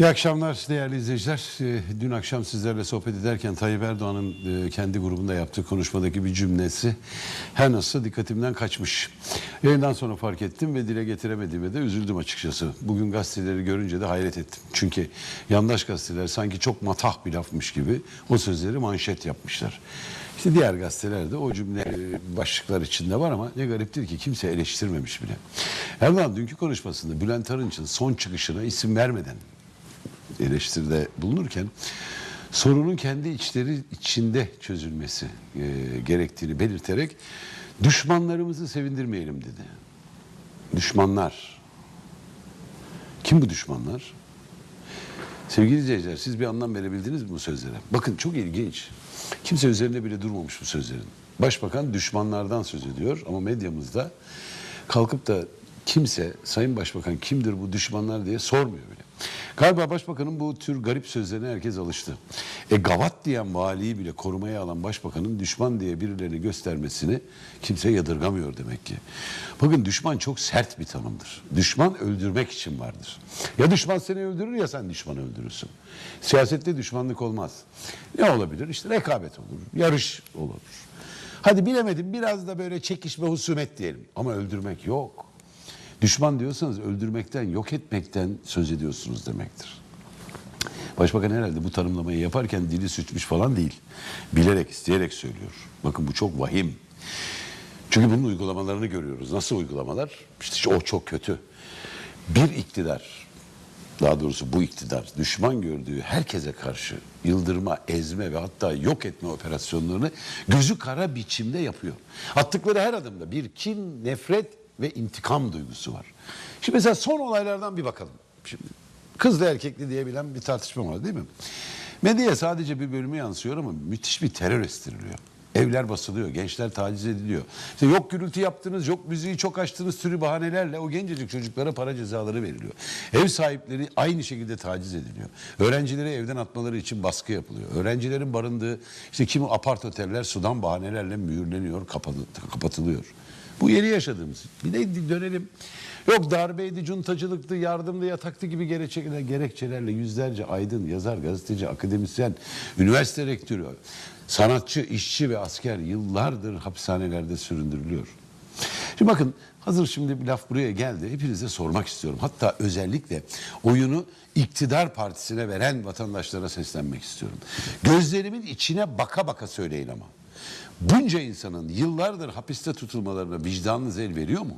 İyi akşamlar değerli izleyiciler. Ee, Dün akşam sizlerle sohbet ederken Tayyip Erdoğan'ın e, kendi grubunda yaptığı konuşmadaki bir cümlesi her nasılsa dikkatimden kaçmış. Yayından sonra fark ettim ve dile getiremediğime de üzüldüm açıkçası. Bugün gazeteleri görünce de hayret ettim. Çünkü yandaş gazeteler sanki çok matah bir lafmış gibi o sözleri manşet yapmışlar. İşte diğer gazetelerde o cümle e, başlıklar içinde var ama ne gariptir ki kimse eleştirmemiş bile. Erdoğan dünkü konuşmasında Bülent Arınç'ın son çıkışına isim vermeden eleştiride bulunurken sorunun kendi içleri içinde çözülmesi e, gerektiğini belirterek düşmanlarımızı sevindirmeyelim dedi. Düşmanlar. Kim bu düşmanlar? Sevgili izleyiciler siz bir anlam verebildiniz mi bu sözlere? Bakın çok ilginç. Kimse üzerinde bile durmamış bu sözlerin. Başbakan düşmanlardan söz ediyor ama medyamızda kalkıp da kimse Sayın Başbakan kimdir bu düşmanlar diye sormuyor bile. Galiba başbakanın bu tür garip sözlerine herkes alıştı. E gavat diyen valiyi bile korumaya alan başbakanın düşman diye birilerini göstermesini kimse yadırgamıyor demek ki. Bakın düşman çok sert bir tanımdır. Düşman öldürmek için vardır. Ya düşman seni öldürür ya sen düşmanı öldürürsün. Siyasette düşmanlık olmaz. Ne olabilir? İşte rekabet olur, yarış olur. Hadi bilemedim biraz da böyle çekişme husumet diyelim ama öldürmek yok. Düşman diyorsanız öldürmekten, yok etmekten söz ediyorsunuz demektir. Başbakan herhalde bu tanımlamayı yaparken dili sürçmüş falan değil. Bilerek, isteyerek söylüyor. Bakın bu çok vahim. Çünkü bunun uygulamalarını görüyoruz. Nasıl uygulamalar? İşte o çok kötü. Bir iktidar, daha doğrusu bu iktidar düşman gördüğü herkese karşı yıldırma, ezme ve hatta yok etme operasyonlarını gözü kara biçimde yapıyor. Attıkları her adımda bir kin, nefret ve intikam duygusu var. Şimdi mesela son olaylardan bir bakalım. Şimdi kızlı erkekli diyebilen bir tartışma var değil mi? Medyaya sadece bir bölümü yansıyor ama müthiş bir terör estiriliyor. Evler basılıyor, gençler taciz ediliyor. İşte yok gürültü yaptınız, yok müziği çok açtınız türü bahanelerle o gencecik çocuklara para cezaları veriliyor. Ev sahipleri aynı şekilde taciz ediliyor. Öğrencileri evden atmaları için baskı yapılıyor. Öğrencilerin barındığı işte kimi apart oteller sudan bahanelerle mühürleniyor, kapatılıyor. Bu yeni yaşadığımız. Bir de dönelim. Yok darbeydi, cuntacılıktı, yardımdı, yataktı gibi gerekçelerle, yüzlerce aydın, yazar, gazeteci, akademisyen, üniversite rektörü, sanatçı, işçi ve asker yıllardır hapishanelerde süründürülüyor. Şimdi bakın hazır şimdi bir laf buraya geldi. Hepinize sormak istiyorum. Hatta özellikle oyunu iktidar partisine veren vatandaşlara seslenmek istiyorum. Gözlerimin içine baka baka söyleyin ama. Bunca insanın yıllardır hapiste tutulmalarına vicdanınız el veriyor mu?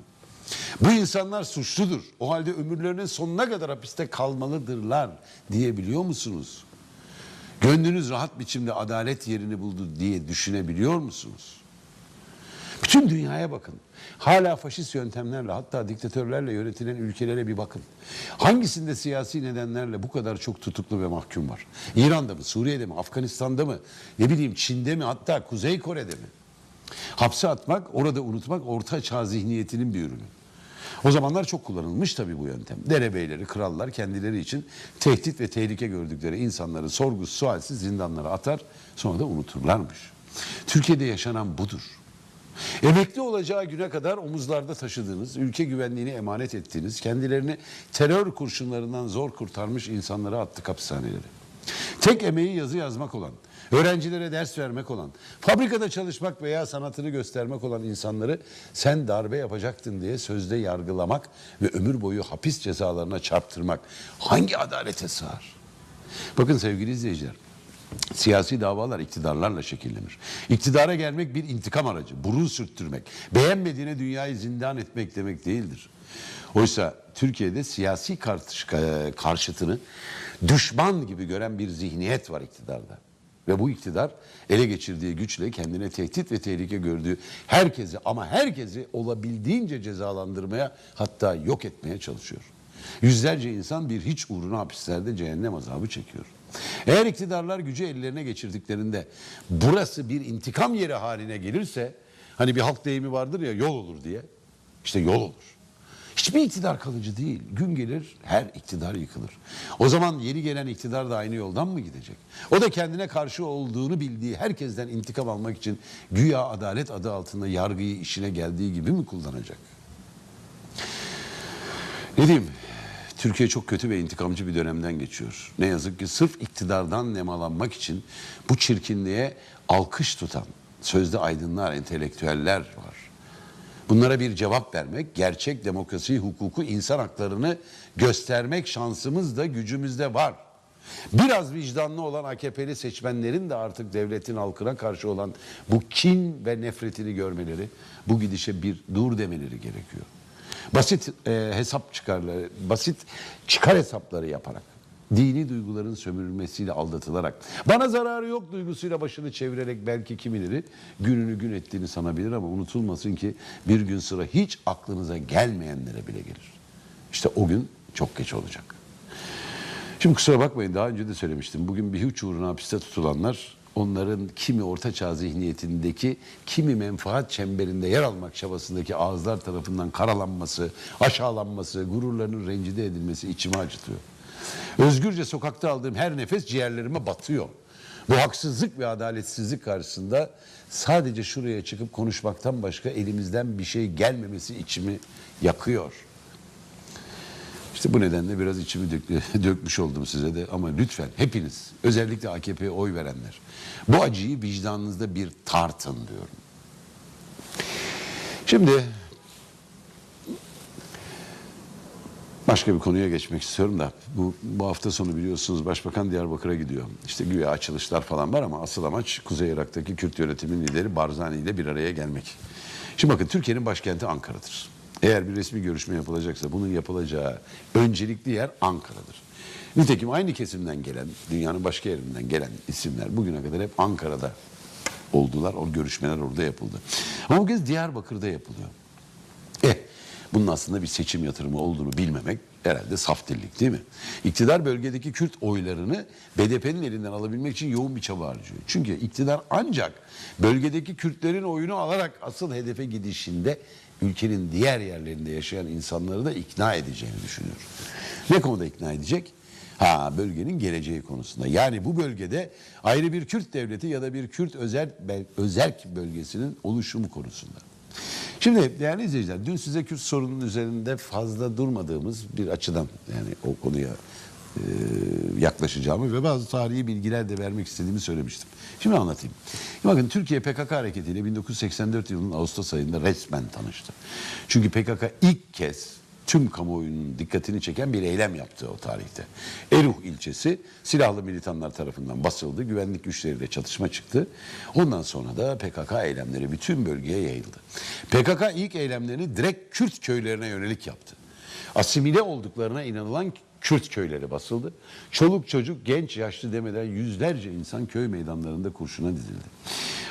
Bu insanlar suçludur. O halde ömürlerinin sonuna kadar hapiste kalmalıdırlar diyebiliyor musunuz? Gönlünüz rahat biçimde adalet yerini buldu diye düşünebiliyor musunuz? Bütün dünyaya bakın. Hala faşist yöntemlerle hatta diktatörlerle yönetilen ülkelere bir bakın. Hangisinde siyasi nedenlerle bu kadar çok tutuklu ve mahkum var? İran'da mı, Suriye'de mi, Afganistan'da mı, ne bileyim Çin'de mi hatta Kuzey Kore'de mi? Hapse atmak, orada unutmak orta çağ zihniyetinin bir ürünü. O zamanlar çok kullanılmış tabii bu yöntem. Derebeyleri, krallar kendileri için tehdit ve tehlike gördükleri insanları sorgusuz sualsiz zindanlara atar sonra da unuturlarmış. Türkiye'de yaşanan budur. Emekli olacağı güne kadar omuzlarda taşıdığınız, ülke güvenliğini emanet ettiğiniz, kendilerini terör kurşunlarından zor kurtarmış insanlara attık hapishaneleri. Tek emeği yazı yazmak olan, öğrencilere ders vermek olan, fabrikada çalışmak veya sanatını göstermek olan insanları sen darbe yapacaktın diye sözde yargılamak ve ömür boyu hapis cezalarına çarptırmak hangi adalete sığar? Bakın sevgili izleyiciler, Siyasi davalar iktidarlarla şekillenir. İktidara gelmek bir intikam aracı, burun sürttürmek, beğenmediğine dünyayı zindan etmek demek değildir. Oysa Türkiye'de siyasi karşı- karşıtını düşman gibi gören bir zihniyet var iktidarda. Ve bu iktidar ele geçirdiği güçle kendine tehdit ve tehlike gördüğü herkesi ama herkesi olabildiğince cezalandırmaya hatta yok etmeye çalışıyor. Yüzlerce insan bir hiç uğruna hapislerde cehennem azabı çekiyor. Eğer iktidarlar gücü ellerine geçirdiklerinde burası bir intikam yeri haline gelirse hani bir halk deyimi vardır ya yol olur diye. işte yol olur. Hiçbir iktidar kalıcı değil. Gün gelir her iktidar yıkılır. O zaman yeni gelen iktidar da aynı yoldan mı gidecek? O da kendine karşı olduğunu bildiği herkesten intikam almak için güya adalet adı altında yargıyı işine geldiği gibi mi kullanacak? Ne diyeyim? Türkiye çok kötü ve intikamcı bir dönemden geçiyor. Ne yazık ki sırf iktidardan nemalanmak için bu çirkinliğe alkış tutan sözde aydınlar, entelektüeller var. Bunlara bir cevap vermek, gerçek demokrasiyi, hukuku, insan haklarını göstermek şansımız da gücümüz de var. Biraz vicdanlı olan AKP'li seçmenlerin de artık devletin halkına karşı olan bu kin ve nefretini görmeleri, bu gidişe bir dur demeleri gerekiyor. Basit e, hesap çıkarları, basit çıkar hesapları yaparak, dini duyguların sömürülmesiyle aldatılarak, bana zararı yok duygusuyla başını çevirerek belki kimileri gününü gün ettiğini sanabilir ama unutulmasın ki bir gün sıra hiç aklınıza gelmeyenlere bile gelir. İşte o gün çok geç olacak. Şimdi kusura bakmayın daha önce de söylemiştim. Bugün bir huç uğruna hapiste tutulanlar onların kimi ortaçağ zihniyetindeki kimi menfaat çemberinde yer almak çabasındaki ağızlar tarafından karalanması, aşağılanması, gururlarının rencide edilmesi içimi acıtıyor. Özgürce sokakta aldığım her nefes ciğerlerime batıyor. Bu haksızlık ve adaletsizlik karşısında sadece şuraya çıkıp konuşmaktan başka elimizden bir şey gelmemesi içimi yakıyor. İşte bu nedenle biraz içimi dök- dökmüş oldum size de ama lütfen hepiniz özellikle AKP'ye oy verenler bu acıyı vicdanınızda bir tartın diyorum. Şimdi başka bir konuya geçmek istiyorum da bu, bu hafta sonu biliyorsunuz Başbakan Diyarbakır'a gidiyor. İşte güya açılışlar falan var ama asıl amaç Kuzey Irak'taki Kürt yönetimin lideri Barzani ile bir araya gelmek. Şimdi bakın Türkiye'nin başkenti Ankara'dır. Eğer bir resmi görüşme yapılacaksa bunun yapılacağı öncelikli yer Ankara'dır. Nitekim aynı kesimden gelen, dünyanın başka yerinden gelen isimler bugüne kadar hep Ankara'da oldular. O görüşmeler orada yapıldı. Ama bu kez Diyarbakır'da yapılıyor. Eh, bunun aslında bir seçim yatırımı olduğunu bilmemek herhalde saf dillik değil mi? İktidar bölgedeki Kürt oylarını BDP'nin elinden alabilmek için yoğun bir çaba harcıyor. Çünkü iktidar ancak bölgedeki Kürtlerin oyunu alarak asıl hedefe gidişinde ülkenin diğer yerlerinde yaşayan insanları da ikna edeceğini düşünüyor. Ne konuda ikna edecek? Ha bölgenin geleceği konusunda. Yani bu bölgede ayrı bir Kürt devleti ya da bir Kürt özel özerk bölgesinin oluşumu konusunda. Şimdi değerli izleyiciler dün size Kürt sorunun üzerinde fazla durmadığımız bir açıdan yani o konuya yaklaşacağımı ve bazı tarihi bilgiler de vermek istediğimi söylemiştim. Şimdi anlatayım. Bakın Türkiye PKK hareketiyle 1984 yılının Ağustos ayında resmen tanıştı. Çünkü PKK ilk kez tüm kamuoyunun dikkatini çeken bir eylem yaptı o tarihte. Eruh ilçesi silahlı militanlar tarafından basıldı. Güvenlik güçleriyle çatışma çıktı. Ondan sonra da PKK eylemleri bütün bölgeye yayıldı. PKK ilk eylemlerini direkt Kürt köylerine yönelik yaptı. Asimile olduklarına inanılan Kürt köyleri basıldı. Çoluk çocuk, genç, yaşlı demeden yüzlerce insan köy meydanlarında kurşuna dizildi.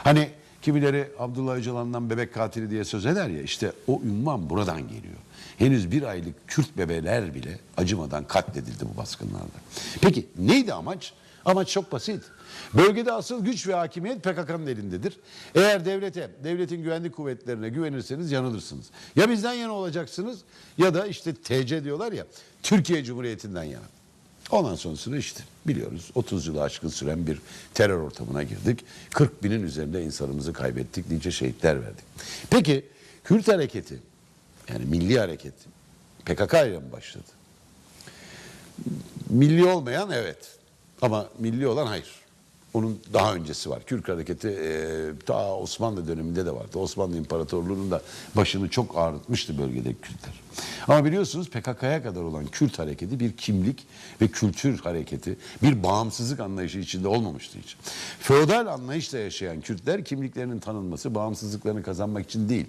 Hani kimileri Abdullah Öcalan'dan bebek katili diye söz eder ya işte o ünvan buradan geliyor. Henüz bir aylık Kürt bebeler bile acımadan katledildi bu baskınlarda. Peki neydi amaç? Amaç çok basit. Bölgede asıl güç ve hakimiyet PKK'nın elindedir. Eğer devlete, devletin güvenlik kuvvetlerine güvenirseniz yanılırsınız. Ya bizden yana olacaksınız ya da işte TC diyorlar ya Türkiye Cumhuriyeti'nden yana. Ondan sonrasını işte biliyoruz 30 yılı aşkın süren bir terör ortamına girdik. 40 binin üzerinde insanımızı kaybettik, nice şehitler verdik. Peki Kürt hareketi yani milli hareket PKK ile mi başladı? Milli olmayan evet ama milli olan hayır. Onun daha öncesi var. Kürk hareketi e, ta Osmanlı döneminde de vardı. Osmanlı İmparatorluğu'nun da başını çok ağrıtmıştı bölgedeki Kürtler. Ama biliyorsunuz PKK'ya kadar olan Kürt hareketi bir kimlik ve kültür hareketi, bir bağımsızlık anlayışı içinde olmamıştı hiç. Feodal anlayışla yaşayan Kürtler kimliklerinin tanınması, bağımsızlıklarını kazanmak için değil,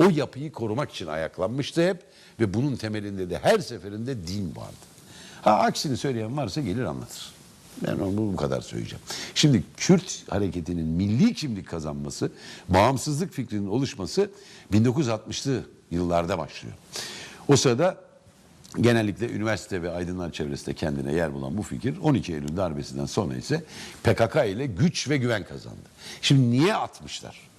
o yapıyı korumak için ayaklanmıştı hep ve bunun temelinde de her seferinde din vardı. Ha aksini söyleyen varsa gelir anlatır. Ben onu bu kadar söyleyeceğim. Şimdi Kürt hareketinin milli kimlik kazanması, bağımsızlık fikrinin oluşması 1960'lı yıllarda başlıyor. O sırada genellikle üniversite ve aydınlar çevresinde kendine yer bulan bu fikir 12 Eylül darbesinden sonra ise PKK ile güç ve güven kazandı. Şimdi niye atmışlar?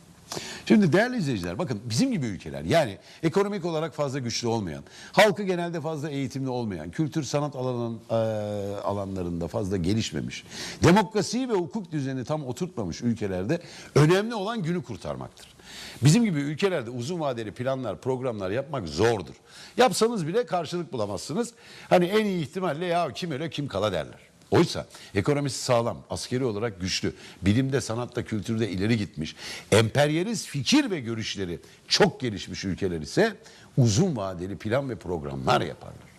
Şimdi değerli izleyiciler bakın bizim gibi ülkeler yani ekonomik olarak fazla güçlü olmayan, halkı genelde fazla eğitimli olmayan, kültür sanat alanın, e, alanlarında fazla gelişmemiş, demokrasi ve hukuk düzeni tam oturtmamış ülkelerde önemli olan günü kurtarmaktır. Bizim gibi ülkelerde uzun vadeli planlar, programlar yapmak zordur. Yapsanız bile karşılık bulamazsınız. Hani en iyi ihtimalle ya kim öyle kim kala derler. Oysa ekonomisi sağlam, askeri olarak güçlü, bilimde, sanatta, kültürde ileri gitmiş, emperyalist fikir ve görüşleri çok gelişmiş ülkeler ise uzun vadeli plan ve programlar yaparlar.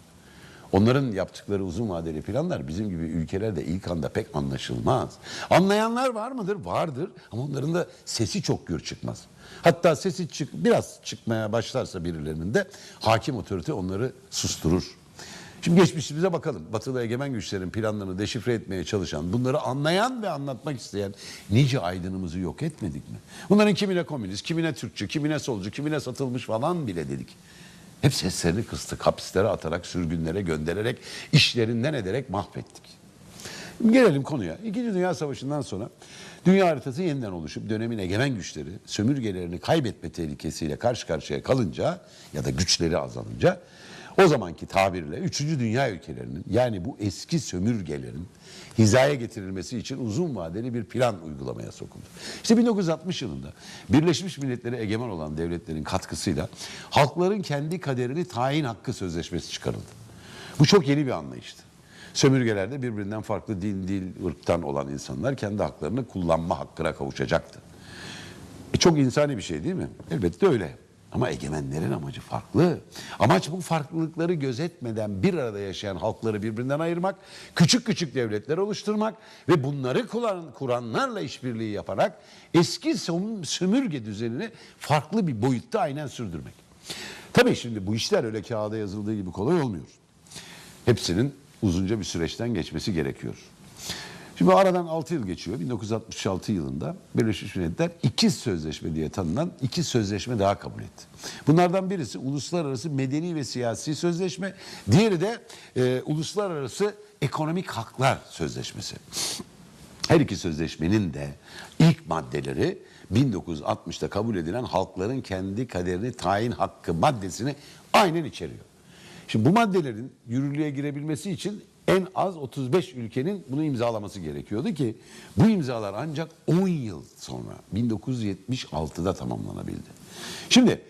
Onların yaptıkları uzun vadeli planlar bizim gibi ülkelerde ilk anda pek anlaşılmaz. Anlayanlar var mıdır? Vardır ama onların da sesi çok gür çıkmaz. Hatta sesi çık biraz çıkmaya başlarsa birilerinin de hakim otorite onları susturur. Şimdi geçmişimize bakalım. Batılı egemen güçlerin planlarını deşifre etmeye çalışan, bunları anlayan ve anlatmak isteyen nice aydınımızı yok etmedik mi? Bunların kimine komünist, kimine Türkçü, kimine solcu, kimine satılmış falan bile dedik. Hep seslerini kıstık, hapislere atarak, sürgünlere göndererek, işlerinden ederek mahvettik. Gelelim konuya. İkinci Dünya Savaşı'ndan sonra dünya haritası yeniden oluşup dönemin egemen güçleri sömürgelerini kaybetme tehlikesiyle karşı karşıya kalınca ya da güçleri azalınca o zamanki tabirle 3. Dünya ülkelerinin yani bu eski sömürgelerin hizaya getirilmesi için uzun vadeli bir plan uygulamaya sokuldu. İşte 1960 yılında Birleşmiş Milletleri egemen olan devletlerin katkısıyla halkların kendi kaderini tayin hakkı sözleşmesi çıkarıldı. Bu çok yeni bir anlayıştı. Sömürgelerde birbirinden farklı din, dil, ırktan olan insanlar kendi haklarını kullanma hakkına kavuşacaktı. E çok insani bir şey değil mi? Elbette öyle. Ama egemenlerin amacı farklı. Amaç bu farklılıkları gözetmeden bir arada yaşayan halkları birbirinden ayırmak, küçük küçük devletler oluşturmak ve bunları kuran, kuranlarla işbirliği yaparak eski söm- sömürge düzenini farklı bir boyutta aynen sürdürmek. Tabii şimdi bu işler öyle kağıda yazıldığı gibi kolay olmuyor. Hepsinin uzunca bir süreçten geçmesi gerekiyor. Şimdi aradan 6 yıl geçiyor. 1966 yılında Birleşmiş Milletler ikiz sözleşme diye tanınan iki sözleşme daha kabul etti. Bunlardan birisi uluslararası medeni ve siyasi sözleşme, diğeri de e, uluslararası ekonomik haklar sözleşmesi. Her iki sözleşmenin de ilk maddeleri 1960'ta kabul edilen halkların kendi kaderini tayin hakkı maddesini aynen içeriyor. Şimdi bu maddelerin yürürlüğe girebilmesi için en az 35 ülkenin bunu imzalaması gerekiyordu ki bu imzalar ancak 10 yıl sonra 1976'da tamamlanabildi. Şimdi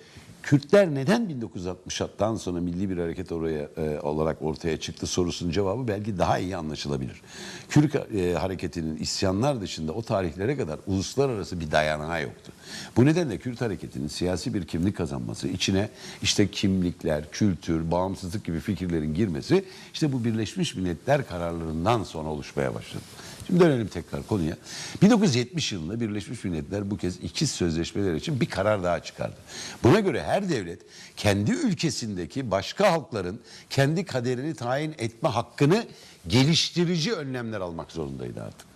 Kürtler neden 1960'tan sonra milli bir hareket oraya e, olarak ortaya çıktı sorusunun cevabı belki daha iyi anlaşılabilir. Kürt e, hareketinin isyanlar dışında o tarihlere kadar uluslararası bir dayanağı yoktu. Bu nedenle Kürt hareketinin siyasi bir kimlik kazanması, içine işte kimlikler, kültür, bağımsızlık gibi fikirlerin girmesi işte bu Birleşmiş Milletler kararlarından sonra oluşmaya başladı. Şimdi dönelim tekrar konuya. 1970 yılında Birleşmiş Milletler bu kez ikiz sözleşmeler için bir karar daha çıkardı. Buna göre her devlet kendi ülkesindeki başka halkların kendi kaderini tayin etme hakkını geliştirici önlemler almak zorundaydı artık.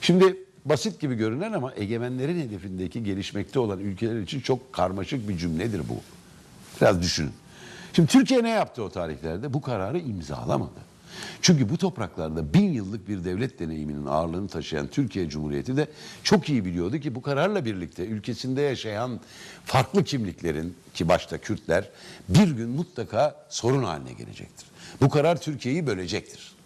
Şimdi basit gibi görünen ama egemenlerin hedefindeki gelişmekte olan ülkeler için çok karmaşık bir cümledir bu. Biraz düşünün. Şimdi Türkiye ne yaptı o tarihlerde? Bu kararı imzalamadı. Çünkü bu topraklarda bin yıllık bir devlet deneyiminin ağırlığını taşıyan Türkiye Cumhuriyeti de çok iyi biliyordu ki bu kararla birlikte ülkesinde yaşayan farklı kimliklerin ki başta Kürtler bir gün mutlaka sorun haline gelecektir. Bu karar Türkiye'yi bölecektir.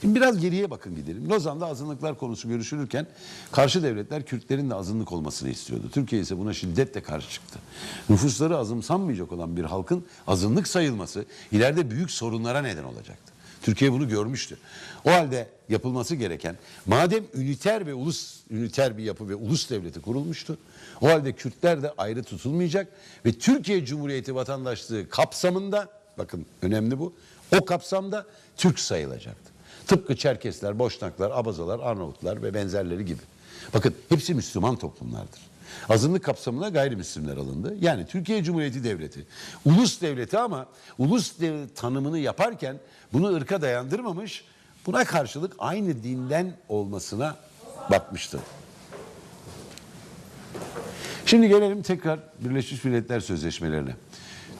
Şimdi biraz geriye bakın gidelim. Lozan'da azınlıklar konusu görüşülürken karşı devletler Kürtlerin de azınlık olmasını istiyordu. Türkiye ise buna şiddetle karşı çıktı. Nüfusları azımsanmayacak olan bir halkın azınlık sayılması ileride büyük sorunlara neden olacaktı. Türkiye bunu görmüştü. O halde yapılması gereken madem üniter ve ulus üniter bir yapı ve ulus devleti kurulmuştu. O halde Kürtler de ayrı tutulmayacak ve Türkiye Cumhuriyeti vatandaşlığı kapsamında bakın önemli bu. O kapsamda Türk sayılacaktı. Tıpkı Çerkesler, Boşnaklar, Abazalar, Arnavutlar ve benzerleri gibi. Bakın hepsi Müslüman toplumlardır. Azınlık kapsamına gayrimüslimler alındı. Yani Türkiye Cumhuriyeti Devleti, ulus devleti ama ulus devlet tanımını yaparken bunu ırka dayandırmamış, buna karşılık aynı dinden olmasına bakmıştı. Şimdi gelelim tekrar Birleşmiş Milletler Sözleşmelerine.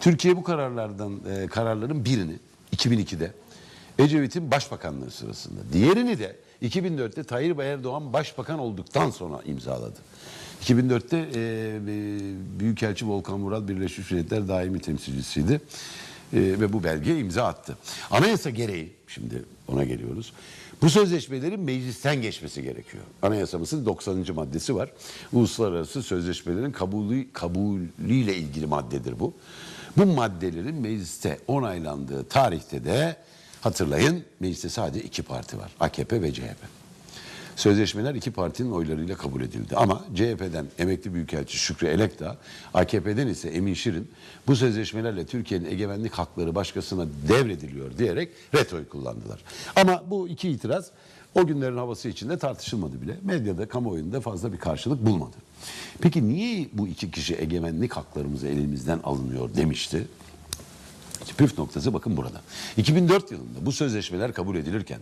Türkiye bu kararlardan e, kararların birini 2002'de Ecevit'in başbakanlığı sırasında. Diğerini de 2004'te Tayyip Erdoğan başbakan olduktan sonra imzaladı. 2004'te e, e, Büyükelçi Volkan Murat Birleşmiş Milletler daimi temsilcisiydi. E, ve bu belgeye imza attı. Anayasa gereği, şimdi ona geliyoruz. Bu sözleşmelerin meclisten geçmesi gerekiyor. Anayasamızın 90. maddesi var. Uluslararası sözleşmelerin kabulü, kabulüyle ilgili maddedir bu. Bu maddelerin mecliste onaylandığı tarihte de hatırlayın mecliste sadece iki parti var. AKP ve CHP. Sözleşmeler iki partinin oylarıyla kabul edildi. Ama CHP'den emekli büyükelçi Şükrü Elekdağ, AKP'den ise Emin Şirin bu sözleşmelerle Türkiye'nin egemenlik hakları başkasına devrediliyor diyerek retoy kullandılar. Ama bu iki itiraz o günlerin havası içinde tartışılmadı bile. Medyada, kamuoyunda fazla bir karşılık bulmadı. Peki niye bu iki kişi egemenlik haklarımızı elimizden alınıyor demişti? Püf noktası bakın burada. 2004 yılında bu sözleşmeler kabul edilirken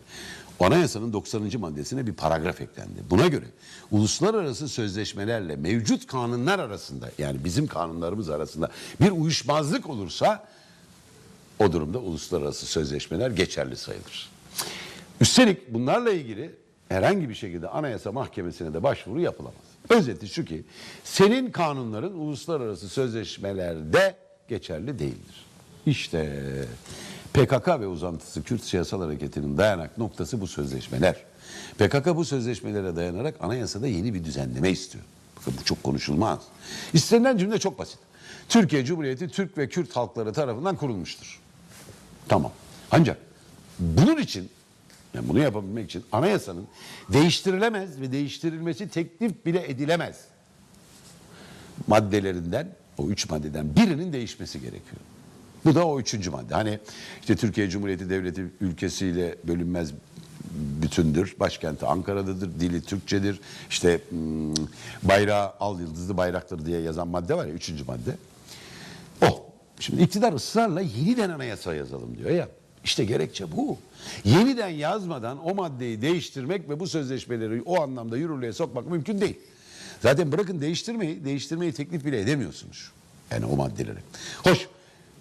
anayasanın 90. maddesine bir paragraf eklendi. Buna göre uluslararası sözleşmelerle mevcut kanunlar arasında yani bizim kanunlarımız arasında bir uyuşmazlık olursa o durumda uluslararası sözleşmeler geçerli sayılır. Üstelik bunlarla ilgili herhangi bir şekilde anayasa mahkemesine de başvuru yapılamaz. Özeti şu ki senin kanunların uluslararası sözleşmelerde geçerli değildir. İşte PKK ve uzantısı Kürt siyasal hareketinin dayanak noktası bu sözleşmeler. PKK bu sözleşmelere dayanarak anayasada yeni bir düzenleme istiyor. Bakın bu çok konuşulmaz. İstenilen cümle çok basit. Türkiye Cumhuriyeti Türk ve Kürt halkları tarafından kurulmuştur. Tamam. Ancak bunun için yani bunu yapabilmek için anayasanın değiştirilemez ve değiştirilmesi teklif bile edilemez maddelerinden o üç maddeden birinin değişmesi gerekiyor. Bu da o üçüncü madde. Hani işte Türkiye Cumhuriyeti Devleti ülkesiyle bölünmez bütündür. Başkenti Ankara'dadır. Dili Türkçedir. İşte hmm, bayrağı al yıldızlı bayraktır diye yazan madde var ya üçüncü madde. O. Şimdi iktidar ısrarla yeniden anayasa yazalım diyor ya. İşte gerekçe bu. Yeniden yazmadan o maddeyi değiştirmek ve bu sözleşmeleri o anlamda yürürlüğe sokmak mümkün değil. Zaten bırakın değiştirmeyi, değiştirmeyi teklif bile edemiyorsunuz. Yani o maddeleri. Hoş,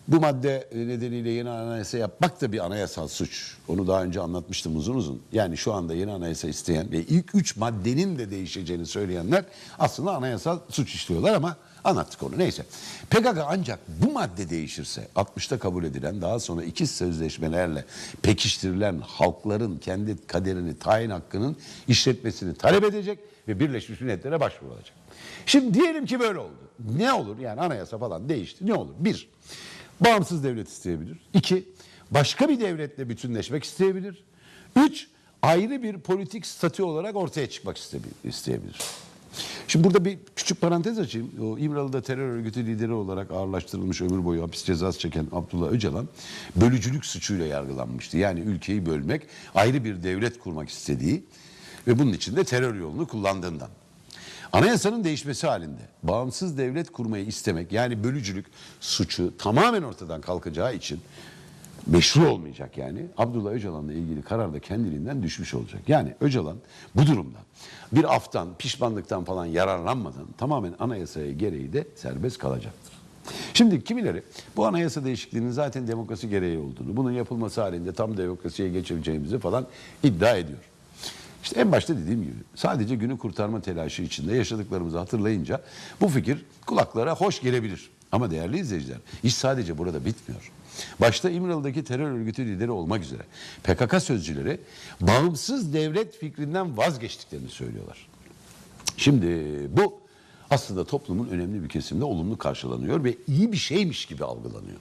bu madde nedeniyle yeni anayasa yapmak da bir anayasal suç. Onu daha önce anlatmıştım uzun uzun. Yani şu anda yeni anayasa isteyen ve ilk üç maddenin de değişeceğini söyleyenler aslında anayasal suç işliyorlar ama anlattık onu. Neyse. PKK ancak bu madde değişirse 60'ta kabul edilen daha sonra iki sözleşmelerle pekiştirilen halkların kendi kaderini tayin hakkının işletmesini talep edecek ve Birleşmiş Milletler'e başvurulacak. Şimdi diyelim ki böyle oldu. Ne olur yani anayasa falan değişti. Ne olur? Bir, bağımsız devlet isteyebilir. İki, başka bir devletle bütünleşmek isteyebilir. Üç, ayrı bir politik statü olarak ortaya çıkmak isteyebilir. Şimdi burada bir küçük parantez açayım. O İmralı'da terör örgütü lideri olarak ağırlaştırılmış ömür boyu hapis cezası çeken Abdullah Öcalan bölücülük suçuyla yargılanmıştı. Yani ülkeyi bölmek, ayrı bir devlet kurmak istediği ve bunun için de terör yolunu kullandığından. Anayasanın değişmesi halinde bağımsız devlet kurmayı istemek yani bölücülük suçu tamamen ortadan kalkacağı için meşru olmayacak yani. Abdullah Öcalan'la ilgili karar da kendiliğinden düşmüş olacak. Yani Öcalan bu durumda bir aftan, pişmanlıktan falan yararlanmadan tamamen anayasaya gereği de serbest kalacaktır. Şimdi kimileri bu anayasa değişikliğinin zaten demokrasi gereği olduğunu, bunun yapılması halinde tam demokrasiye geçireceğimizi falan iddia ediyor. İşte en başta dediğim gibi sadece günü kurtarma telaşı içinde yaşadıklarımızı hatırlayınca bu fikir kulaklara hoş gelebilir. Ama değerli izleyiciler iş sadece burada bitmiyor. Başta İmralı'daki terör örgütü lideri olmak üzere PKK sözcüleri bağımsız devlet fikrinden vazgeçtiklerini söylüyorlar. Şimdi bu aslında toplumun önemli bir kesimde olumlu karşılanıyor ve iyi bir şeymiş gibi algılanıyor.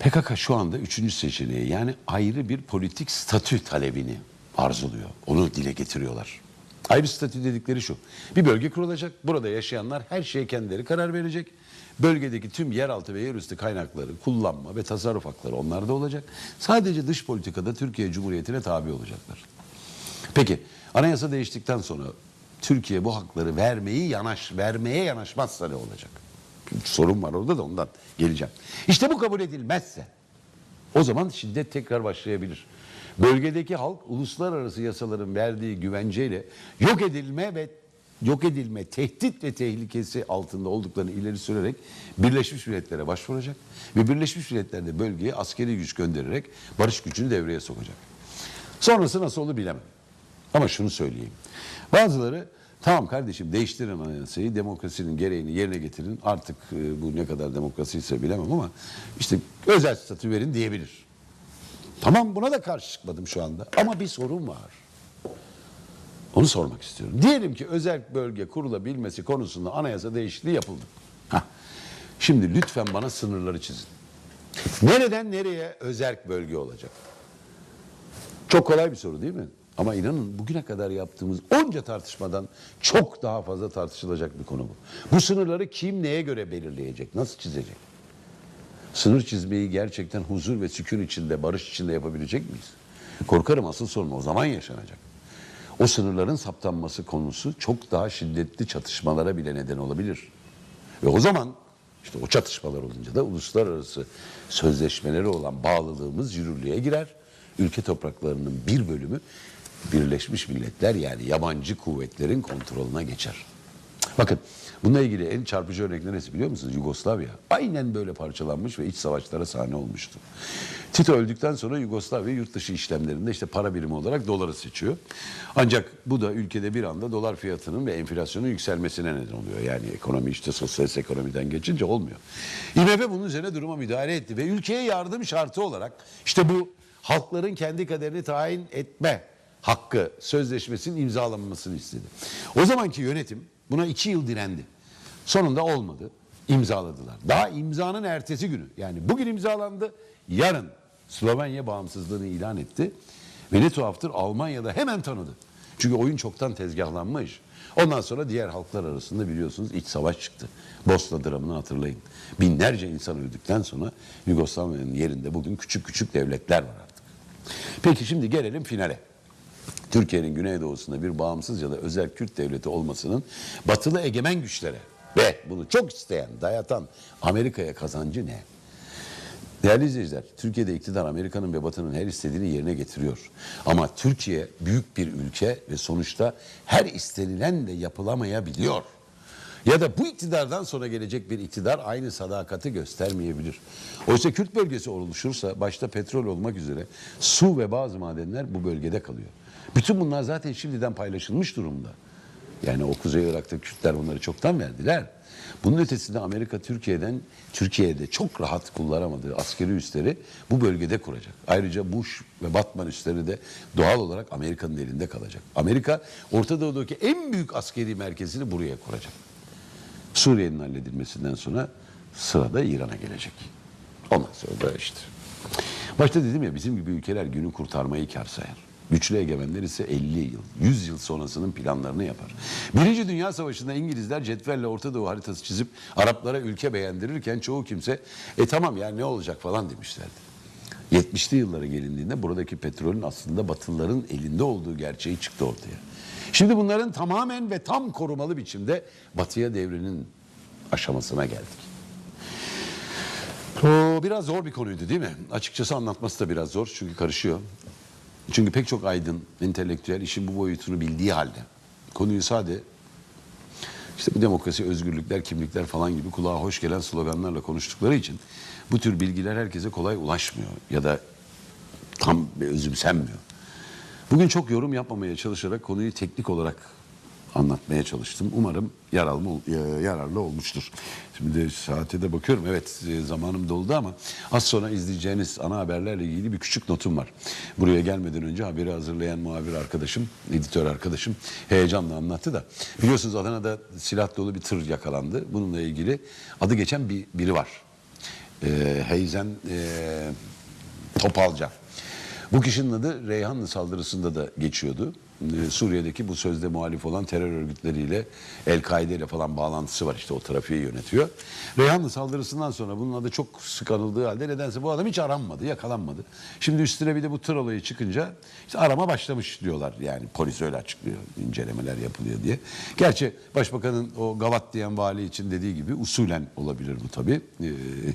PKK şu anda üçüncü seçeneği yani ayrı bir politik statü talebini arzuluyor. Onu dile getiriyorlar. Ayrı statü dedikleri şu. Bir bölge kurulacak. Burada yaşayanlar her şeye kendileri karar verecek. Bölgedeki tüm yeraltı ve yerüstü kaynakları kullanma ve tasarruf hakları onlarda olacak. Sadece dış politikada Türkiye Cumhuriyeti'ne tabi olacaklar. Peki anayasa değiştikten sonra Türkiye bu hakları vermeyi yanaş vermeye yanaşmazsa ne olacak? Sorun var orada da ondan geleceğim. İşte bu kabul edilmezse o zaman şiddet tekrar başlayabilir. Bölgedeki halk uluslararası yasaların verdiği güvenceyle yok edilme ve yok edilme, tehdit ve tehlikesi altında olduklarını ileri sürerek Birleşmiş Milletler'e başvuracak ve Birleşmiş Milletler de bölgeye askeri güç göndererek barış gücünü devreye sokacak. Sonrası nasıl olur bilemem. Ama şunu söyleyeyim. Bazıları tamam kardeşim değiştirin anayasayı, demokrasinin gereğini yerine getirin. Artık e, bu ne kadar demokrasiyse bilemem ama işte özel statü verin diyebilir. Tamam buna da karşı çıkmadım şu anda. Ama bir sorun var. Onu sormak istiyorum. Diyelim ki özel bölge kurulabilmesi konusunda anayasa değişikliği yapıldı. Hah. Şimdi lütfen bana sınırları çizin. Nereden nereye özel bölge olacak? Çok kolay bir soru değil mi? Ama inanın bugüne kadar yaptığımız onca tartışmadan çok daha fazla tartışılacak bir konu bu. Bu sınırları kim neye göre belirleyecek, nasıl çizecek? Sınır çizmeyi gerçekten huzur ve sükun içinde, barış içinde yapabilecek miyiz? Korkarım asıl sorun o zaman yaşanacak. O sınırların saptanması konusu çok daha şiddetli çatışmalara bile neden olabilir. Ve o zaman işte o çatışmalar olunca da uluslararası sözleşmeleri olan bağlılığımız yürürlüğe girer. Ülke topraklarının bir bölümü Birleşmiş Milletler yani yabancı kuvvetlerin kontrolüne geçer. Bakın bununla ilgili en çarpıcı örnek neresi biliyor musunuz? Yugoslavya. Aynen böyle parçalanmış ve iç savaşlara sahne olmuştu. Tito öldükten sonra Yugoslavya yurt dışı işlemlerinde işte para birimi olarak doları seçiyor. Ancak bu da ülkede bir anda dolar fiyatının ve enflasyonun yükselmesine neden oluyor. Yani ekonomi işte sosyalist ekonomiden geçince olmuyor. IMF bunun üzerine duruma müdahale etti ve ülkeye yardım şartı olarak işte bu halkların kendi kaderini tayin etme hakkı sözleşmesinin imzalanmasını istedi. O zamanki yönetim buna iki yıl direndi. Sonunda olmadı. İmzaladılar. Daha imzanın ertesi günü yani bugün imzalandı. Yarın Slovenya bağımsızlığını ilan etti. Ve ne tuhaftır Almanya'da hemen tanıdı. Çünkü oyun çoktan tezgahlanmış. Ondan sonra diğer halklar arasında biliyorsunuz iç savaş çıktı. Bosna dramını hatırlayın. Binlerce insan öldükten sonra Yugoslavya'nın yerinde bugün küçük küçük devletler var artık. Peki şimdi gelelim finale. Türkiye'nin güneydoğusunda bir bağımsız ya da özel Kürt devleti olmasının batılı egemen güçlere ve bunu çok isteyen, dayatan Amerika'ya kazancı ne? Değerli izleyiciler, Türkiye'de iktidar Amerika'nın ve Batı'nın her istediğini yerine getiriyor. Ama Türkiye büyük bir ülke ve sonuçta her istenilen de yapılamayabiliyor. Ya da bu iktidardan sonra gelecek bir iktidar aynı sadakati göstermeyebilir. Oysa Kürt bölgesi oluşursa başta petrol olmak üzere su ve bazı madenler bu bölgede kalıyor. Bütün bunlar zaten şimdiden paylaşılmış durumda. Yani o Kuzey Irak'ta Kürtler bunları çoktan verdiler. Bunun ötesinde Amerika Türkiye'den Türkiye'de çok rahat kullanamadığı askeri üsleri bu bölgede kuracak. Ayrıca Bush ve Batman üsleri de doğal olarak Amerika'nın elinde kalacak. Amerika Orta Doğu'daki en büyük askeri merkezini buraya kuracak. Suriye'nin halledilmesinden sonra sırada İran'a gelecek. Ondan sonra da işte. Başta dedim ya bizim gibi ülkeler günü kurtarmayı kar sayar. Güçlü egemenler ise 50 yıl, 100 yıl sonrasının planlarını yapar. Birinci Dünya Savaşı'nda İngilizler cetvelle Orta Doğu haritası çizip Araplara ülke beğendirirken çoğu kimse e tamam ya ne olacak falan demişlerdi. 70'li yıllara gelindiğinde buradaki petrolün aslında Batılıların elinde olduğu gerçeği çıktı ortaya. Şimdi bunların tamamen ve tam korumalı biçimde batıya devrinin aşamasına geldik. O biraz zor bir konuydu değil mi? Açıkçası anlatması da biraz zor çünkü karışıyor. Çünkü pek çok aydın, entelektüel işin bu boyutunu bildiği halde konuyu sade işte bu demokrasi, özgürlükler, kimlikler falan gibi kulağa hoş gelen sloganlarla konuştukları için bu tür bilgiler herkese kolay ulaşmıyor ya da tam özümsenmiyor. Bugün çok yorum yapmamaya çalışarak konuyu teknik olarak anlatmaya çalıştım. Umarım yararlı, yararlı olmuştur. Şimdi saate de bakıyorum. Evet e, zamanım doldu ama az sonra izleyeceğiniz ana haberlerle ilgili bir küçük notum var. Buraya gelmeden önce haberi hazırlayan muhabir arkadaşım, editör arkadaşım heyecanla anlattı da. Biliyorsunuz Adana'da silah dolu bir tır yakalandı. Bununla ilgili adı geçen bir biri var. Ee, Heyzen e, Topalca. Bu kişinin adı Reyhanlı saldırısında da geçiyordu. Ee, Suriye'deki bu sözde muhalif olan terör örgütleriyle El-Kaide ile falan bağlantısı var işte o trafiği yönetiyor. Reyhanlı saldırısından sonra bunun adı çok sık anıldığı halde nedense bu adam hiç aranmadı, yakalanmadı. Şimdi üstüne bir de bu tır olayı çıkınca işte arama başlamış diyorlar. Yani polis öyle açıklıyor, incelemeler yapılıyor diye. Gerçi başbakanın o gavat diyen vali için dediği gibi usulen olabilir bu tabii. Ee,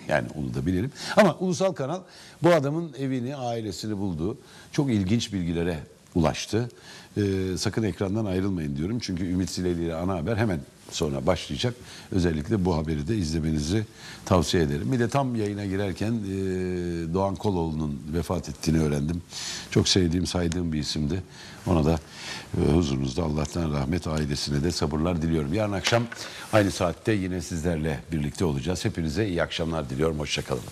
yani onu da bilelim. Ama ulusal kanal bu adamın evini, ailesini buldu. Çok ilginç bilgilere ulaştı. Ee, sakın ekrandan ayrılmayın diyorum. Çünkü Ümit Sileli ile ana haber hemen sonra başlayacak. Özellikle bu haberi de izlemenizi tavsiye ederim. Bir de tam yayına girerken e, Doğan Koloğlu'nun vefat ettiğini öğrendim. Çok sevdiğim, saydığım bir isimdi. Ona da e, huzurunuzda Allah'tan rahmet ailesine de sabırlar diliyorum. Yarın akşam aynı saatte yine sizlerle birlikte olacağız. Hepinize iyi akşamlar diliyorum. Hoşçakalın.